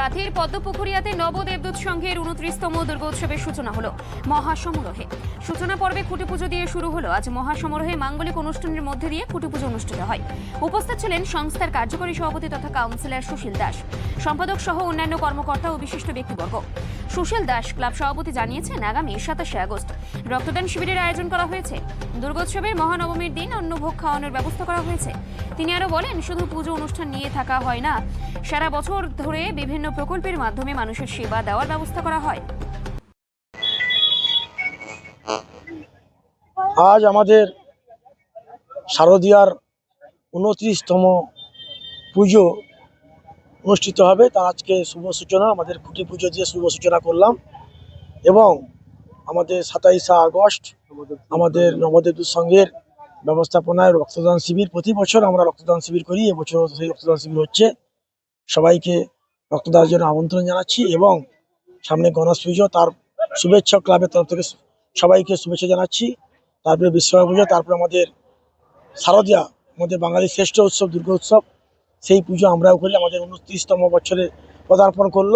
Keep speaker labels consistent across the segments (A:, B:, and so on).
A: কাথির পদ্মপুকুরিয়াতে নবদেবদূত সংঘের উনত্রিশতম দুর্গোৎসবের সূচনা হলো মহাসমারোহে। সূচনা পর্বে খুঁটি পুজো দিয়ে শুরু হলো। আজ মহাসমারোহে মাঙ্গলিক অনুষ্ঠানের মধ্যে দিয়ে খুঁটি পুজো অনুষ্ঠিত হয়। উপস্থিত ছিলেন সংস্থার কার্যকরী সভাপতি তথা কাউন্সিলর সুশীল দাস। সম্পাদক সহ অন্যান্য কর্মকর্তা ও বিশিষ্ট ব্যক্তিবর্গ। সুশীল দাস ক্লাব সভাপতি জানিয়েছেন, আগামী সাতাশে আগস্ট রক্তদান শিবিরের আয়োজন করা হয়েছে। দুর্গোৎসবের মহানবমীর দিন অন্নভোগ খাওয়ানোর ব্যবস্থা করা হয়েছে। তিনি আরও বলেন, শুধু পুজো অনুষ্ঠান নিয়ে থাকা হয় না, সারা বছর ধরে বিভিন্ন প্রকল্পের মাধ্যমে মানুষের সেবা দেওয়ার ব্যবস্থা করা হয়।
B: আজ আমাদের শারদীয়ার উনত্রিশতম পুজো অনুষ্ঠিত হবে, তার আজকে শুভ সূচনা, আমাদের খুঁটি পুজো দিয়ে শুভ সূচনা করলাম। এবং আমাদের সাতাইশে আগস্ট, আমাদের নবদেবদূত সংঘের ব্যবস্থাপনায় রক্তদান শিবির। প্রতি বছর আমরা রক্তদান শিবির করি এবছর সেই রক্তদান শিবির হচ্ছে। সবাইকে রক্তদানের জন্য আমন্ত্রণ জানাচ্ছি এবং সামনে গণেশ পুজো, তার শুভেচ্ছা ক্লাবের তরফ থেকে সবাইকে শুভেচ্ছা জানাচ্ছি। তারপরে বিশ্বকর্মা পুজো, তারপরে আমাদের শারদীয়া, আমাদের বাঙালির শ্রেষ্ঠ উৎসব, দুর্গা উৎসব। সেই পুজো আমরাও করি, আমাদের উনত্রিশতম বছরে পদার্পণ করল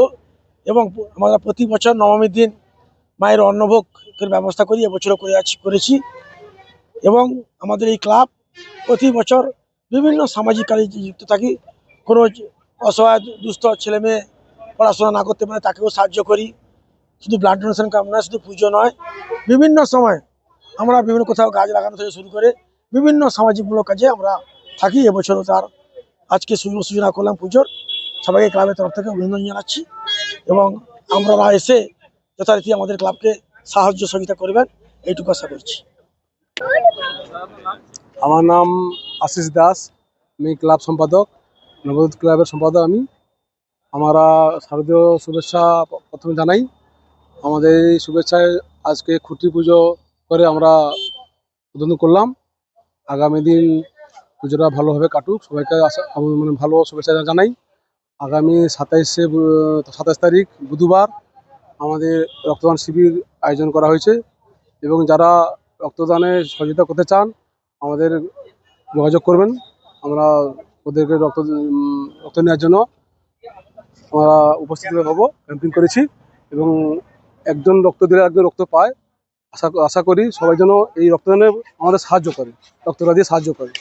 B: এবং আমরা প্রতি বছর নবমীর দিন মায়ের অন্নভোগের ব্যবস্থা করি, এবছরও করে আছি, করেছি। এবং আমাদের এই ক্লাব প্রতি বছর বিভিন্ন সামাজিক কাজে যুক্ত থাকি। কোনো অসহায়, দুস্থ ছেলে মেয়ে পড়াশোনা না করতে পারে তাকেও সাহায্য করি। শুধু ব্লাড ডোনেশন কাম নয়, শুধু পুজো নয়। বিভিন্ন সময় আমরা বিভিন্ন কোথাও গাছ লাগানো থেকে শুরু করে বিভিন্ন সামাজিকমূলক কাজে আমরা থাকি, এবছরও তার আজকে শুভ সূচনা করলাম পুজোর। সবাইকে ক্লাবের তরফ থেকে অভিনন্দন জানাচ্ছি এবং আমরা এসে যথারীতি আমাদের ক্লাবকে সাহায্য সহযোগিতা করবেন, এইটুকু আশা করছি।
C: আমার নাম আশিস দাস, আমি ক্লাব সম্পাদক, নবদূত ক্লাবের সম্পাদক আমি। আমরা শারদীয় শুভেচ্ছা প্রথমে জানাই, আমাদের এই শুভেচ্ছায় আজকে খুঁটি পুজো করে আমরা উদ্বোধন করলাম। আগামী দিন পুজোটা ভালোভাবে কাটুক। সবাইকে আশা মানে ভালো শুভেচ্ছা জানাই। আগামী সাতাইশে সাতাশ তারিখ বুধবার আমাদের রক্তদান শিবির আয়োজন করা হয়েছে এবং যারা রক্তদানে সহযোগিতা করতে চান আমাদের যোগাযোগ করবেন। আমরা ওদেরকে রক্ত রক্ত নেওয়ার জন্য আমরা উপস্থিত হব ক্যাম্পিং করেছি এবং একজন রক্ত দিলে একজন রক্ত পায়। আশা আশা করি সবাই যেন এই রক্তদানে আমাদের সাহায্য করে, রক্তটা দিয়ে সাহায্য করে।